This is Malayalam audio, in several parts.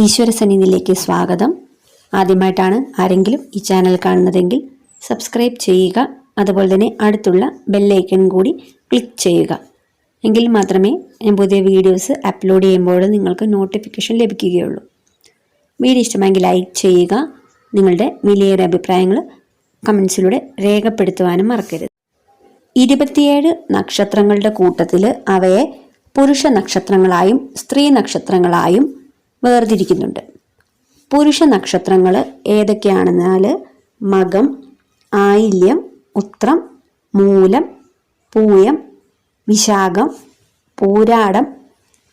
ഈശ്വര സന്നിധിയിലേക്ക് സ്വാഗതം. ആദ്യമായിട്ടാണ് ആരെങ്കിലും ഈ ചാനൽ കാണുന്നതെങ്കിൽ സബ്സ്ക്രൈബ് ചെയ്യുക. അതുപോലെ തന്നെ അടുത്തുള്ള ബെല്ലൈക്കൺ കൂടി ക്ലിക്ക് ചെയ്യുക. എങ്കിൽ മാത്രമേ ഞാൻ പുതിയ വീഡിയോസ് അപ്ലോഡ് ചെയ്യുമ്പോൾ നിങ്ങൾക്ക് നോട്ടിഫിക്കേഷൻ ലഭിക്കുകയുള്ളൂ. വീഡിയോ ഇഷ്ടമായെങ്കിൽ ലൈക്ക് ചെയ്യുക. നിങ്ങളുടെ വിലയേറെ അഭിപ്രായങ്ങൾ കമൻസിലൂടെ രേഖപ്പെടുത്തുവാനും മറക്കരുത്. ഇരുപത്തിയേഴ് നക്ഷത്രങ്ങളുടെ കൂട്ടത്തിൽ അവയെ പുരുഷ നക്ഷത്രങ്ങളായും സ്ത്രീ നക്ഷത്രങ്ങളായും വേർതിരിക്കുന്നുണ്ട്. പുരുഷ നക്ഷത്രങ്ങൾ ഏതൊക്കെയാണെന്നാൽ മകം ആയില്യം ഉത്രം മൂലം പൂയം വിശാഖം പൂരാടം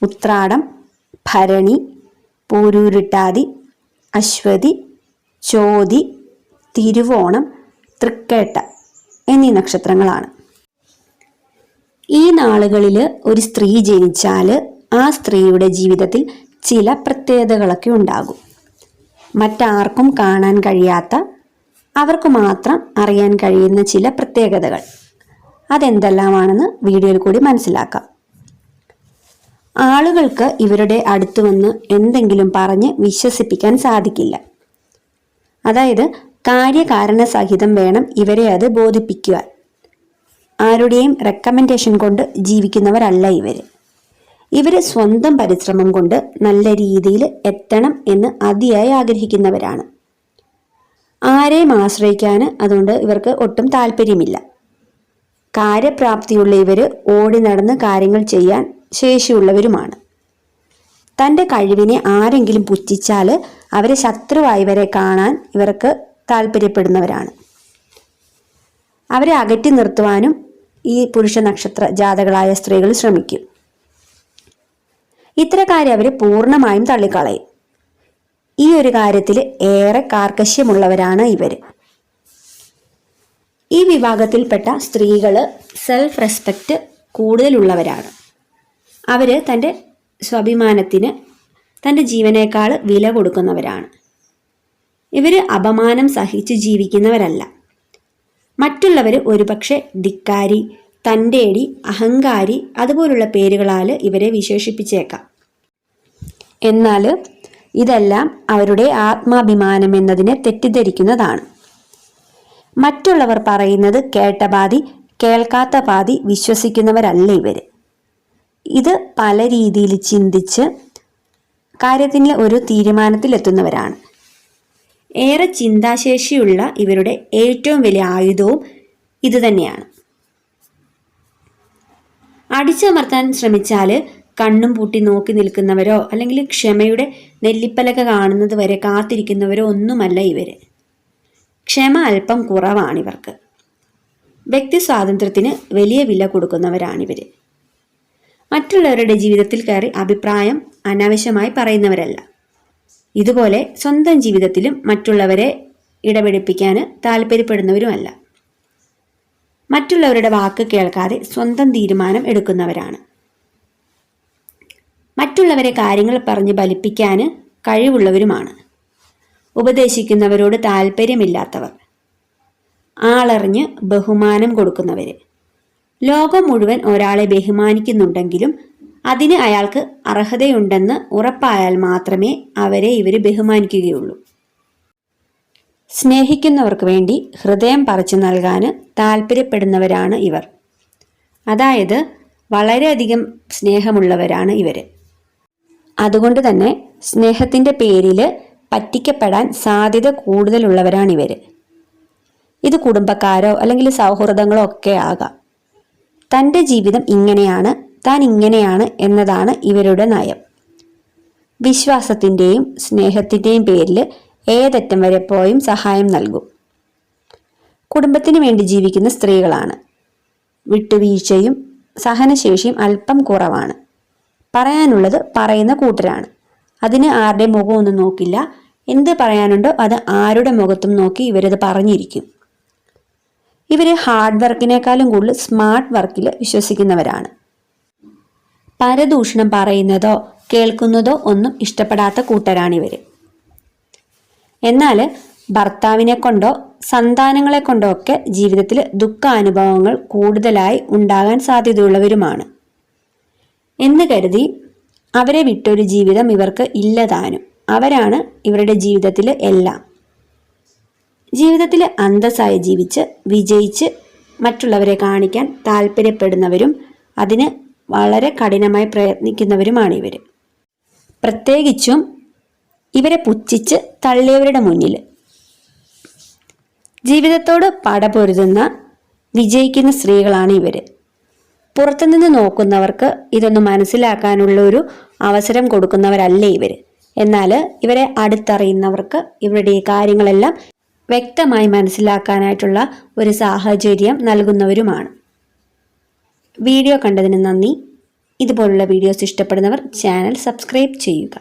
ഉത്രാടം ഭരണി പൂരൂരുട്ടാതി അശ്വതി ചോതി തിരുവോണം തൃക്കേട്ട എന്നീ നക്ഷത്രങ്ങളാണ്. ഈ നാളുകളിൽ ഒരു സ്ത്രീ ജനിച്ചാൽ ആ സ്ത്രീയുടെ ജീവിതത്തിൽ ചില പ്രത്യേകതകളൊക്കെ ഉണ്ടാകും. മറ്റാർക്കും കാണാൻ കഴിയാത്ത അവർക്ക് മാത്രം അറിയാൻ കഴിയുന്ന ചില പ്രത്യേകതകൾ. അതെന്തെല്ലാമാണെന്ന് വീഡിയോയിൽ കൂടി മനസ്സിലാക്കാം. ആളുകൾക്ക് ഇവരുടെ അടുത്ത് വന്ന് എന്തെങ്കിലും പറഞ്ഞ് വിശ്വസിപ്പിക്കാൻ സാധിക്കില്ല. അതായത് കാര്യകാരണ സഹിതം വേണം ഇവരെ അത് ബോധിപ്പിക്കുവാൻ. ആരുടെയും റെക്കമെൻഡേഷൻ കൊണ്ട് ജീവിക്കുന്നവരല്ല ഇവർ ഇവർ സ്വന്തം പരിശ്രമം കൊണ്ട് നല്ല രീതിയിൽ എത്തണം എന്ന് അതിയായി ആഗ്രഹിക്കുന്നവരാണ്. ആരെയും ആശ്രയിക്കാൻ അതുകൊണ്ട് ഇവർക്ക് ഒട്ടും താല്പര്യമില്ല. കാര്യപ്രാപ്തിയുള്ള ഇവർ ഓടി നടന്ന് കാര്യങ്ങൾ ചെയ്യാൻ ശേഷിയുള്ളവരുമാണ്. തന്റെ കഴിവിനെ ആരെങ്കിലും പുച്ഛിച്ചാൽ അവരെ ശത്രുവായി വരെ കാണാൻ ഇവർക്ക് താല്പര്യപ്പെടുന്നവരാണ്. അവരെ അകറ്റി നിർത്തുവാനും ഈ പുരുഷ നക്ഷത്ര ജാതകളായ സ്ത്രീകൾ ശ്രമിക്കും. ഇത്തരക്കാരെ അവർ പൂർണമായും തള്ളിക്കളയും. ഈ ഒരു കാര്യത്തിൽ ഏറെ കാർക്കശ്യമുള്ളവരാണ് ഇവർ ഈ വിഭാഗത്തിൽപ്പെട്ട സ്ത്രീകൾ സെൽഫ് റെസ്പെക്റ്റ് കൂടുതലുള്ളവരാണ്. അവർ തന്റെ സ്വാഭിമാനത്തിന് തന്റെ ജീവനേക്കാൾ വില കൊടുക്കുന്നവരാണ്. ഇവർ അപമാനം സഹിച്ച് ജീവിക്കുന്നവരല്ല. മറ്റുള്ളവർ ഒരുപക്ഷെ ധിക്കാരി തന്റെടി അഹങ്കാരി അതുപോലുള്ള പേരുകളാൽ ഇവരെ വിശേഷിപ്പിച്ചേക്കാം. എന്നാൽ ഇതെല്ലാം അവരുടെ ആത്മാഭിമാനം എന്നതിനെ തെറ്റിദ്ധരിക്കുന്നതാണ്. മറ്റുള്ളവർ പറയുന്നത് കേട്ട പാതി കേൾക്കാത്ത പാതി വിശ്വസിക്കുന്നവരല്ല ഇവർ. ഇത് പല രീതിയിൽ ചിന്തിച്ച് കാര്യത്തിന് ഒരു തീരുമാനത്തിലെത്തുന്നവരാണ്. ഏറെ ചിന്താശേഷിയുള്ള ഇവരുടെ ഏറ്റവും വലിയ ആയുധവും ഇതുതന്നെയാണ്. അടിച്ചമർത്താൻ ശ്രമിച്ചാൽ കണ്ണും പൂട്ടി നോക്കി നിൽക്കുന്നവരോ അല്ലെങ്കിൽ ക്ഷമയുടെ നെല്ലിപ്പലക കാണുന്നത് വരെ കാത്തിരിക്കുന്നവരോ ഒന്നുമല്ല ഇവർ. ക്ഷമ അല്പം കുറവാണിവർക്ക്. വ്യക്തി സ്വാതന്ത്ര്യത്തിന് വലിയ വില കൊടുക്കുന്നവരാണിവർ മറ്റുള്ളവരുടെ ജീവിതത്തിൽ കയറി അഭിപ്രായം അനാവശ്യമായി പറയുന്നവരല്ല. ഇതുപോലെ സ്വന്തം ജീവിതത്തിലും മറ്റുള്ളവരെ ഇടപെടിപ്പിക്കാൻ താല്പര്യപ്പെടുന്നവരുമല്ല. മറ്റുള്ളവരുടെ വാക്ക് കേൾക്കാതെ സ്വന്തം തീരുമാനം എടുക്കുന്നവരാണ്. മറ്റുള്ളവരെ കാര്യങ്ങൾ പറഞ്ഞ് ബലിപ്പിക്കാൻ കഴിവുള്ളവരുമാണ്. ഉപദേശിക്കുന്നവരോട് താല്പര്യമില്ലാത്തവർ ആളറിഞ്ഞ് ബഹുമാനം കൊടുക്കുന്നവർ. ലോകം മുഴുവൻ ഒരാളെ ബഹുമാനിക്കുന്നുണ്ടെങ്കിലും അതിന് അയാൾക്ക് അർഹതയുണ്ടെന്ന് ഉറപ്പായാൽ മാത്രമേ അവരെ ഇവർ ബഹുമാനിക്കുകയുള്ളൂ. സ്നേഹിക്കുന്നവർക്ക് വേണ്ടി ഹൃദയം പറിച്ചു നൽകാൻ താല്പര്യപ്പെടുന്നവരാണ് ഇവർ. അതായത് വളരെയധികം സ്നേഹമുള്ളവരാണ് ഇവർ അതുകൊണ്ട് തന്നെ സ്നേഹത്തിന്റെ പേരിൽ പറ്റിക്കപ്പെടാൻ സാധ്യത കൂടുതലുള്ളവരാണ് ഇവർ ഇത് കുടുംബക്കാരോ അല്ലെങ്കിൽ സൗഹൃദങ്ങളോ ഒക്കെ ആകാം. തന്റെ ജീവിതം ഇങ്ങനെയാണ് താൻ ഇങ്ങനെയാണ് എന്നതാണ് ഇവരുടെ നയം. വിശ്വാസത്തിന്റെയും സ്നേഹത്തിന്റെയും പേരിൽ ഏതറ്റം വരെ പോയും സഹായം നൽകും. കുടുംബത്തിന് വേണ്ടി ജീവിക്കുന്ന സ്ത്രീകളാണ്. വിട്ടുവീഴ്ചയും സഹനശേഷിയും അല്പം കുറവാണ്. പറയാനുള്ളത് പറയുന്ന കൂട്ടരാണ്. അതിന് ആരുടെ മുഖമൊന്നും നോക്കില്ല. എന്ത് പറയാനുണ്ടോ അത് ആരുടെ മുഖത്തും നോക്കി ഇവരത് പറഞ്ഞിരിക്കും. ഇവർ ഹാർഡ് വർക്കിനേക്കാളും കൂടുതൽ സ്മാർട്ട് വർക്കിൽ വിശ്വസിക്കുന്നവരാണ്. പരദൂഷണം പറയുന്നതോ കേൾക്കുന്നതോ ഒന്നും ഇഷ്ടപ്പെടാത്ത കൂട്ടരാണിവർ എന്നാൽ ഭർത്താവിനെ കൊണ്ടോ സന്താനങ്ങളെ കൊണ്ടോ ഒക്കെ ജീവിതത്തിൽ ദുഃഖാനുഭവങ്ങൾ കൂടുതലായി ഉണ്ടാകാൻ സാധ്യതയുള്ളവരുമാണ്. എന്ന് കരുതി അവരെ വിട്ടൊരു ജീവിതം ഇവർക്ക് ഇല്ലതാനും അവരാണ് ഇവരുടെ ജീവിതത്തിൽ എല്ലാം. ജീവിതത്തിൽ അന്തസ്സായി ജീവിച്ച് വിജയിച്ച് മറ്റുള്ളവരെ കാണിക്കാൻ താല്പര്യപ്പെടുന്നവരും അതിന് വളരെ കഠിനമായി പ്രയത്നിക്കുന്നവരുമാണ് ഇവർ പ്രത്യേകിച്ചും ഇവരെ പുച്ഛിച്ച് തള്ളിയവരുടെ മുന്നിൽ ജീവിതത്തോട് പടപൊരുതുന്ന വിജയിക്കുന്ന സ്ത്രീകളാണ് ഇവർ പുറത്തുനിന്ന് നോക്കുന്നവർക്ക് ഇതൊന്ന് മനസ്സിലാക്കാനുള്ള ഒരു അവസരം കൊടുക്കുന്നവരല്ല ഇവർ എന്നാൽ ഇവരെ അടുത്തറിയുന്നവർക്ക് ഇവരുടെ ഈ കാര്യങ്ങളെല്ലാം വ്യക്തമായി മനസ്സിലാക്കാനായിട്ടുള്ള ഒരു സാഹചര്യം നൽകുന്നവരുമാണ്. വീഡിയോ കണ്ടതിന് നന്ദി. ഇതുപോലുള്ള വീഡിയോസ് ഇഷ്ടപ്പെടുന്നവർ ചാനൽ സബ്സ്ക്രൈബ് ചെയ്യുക.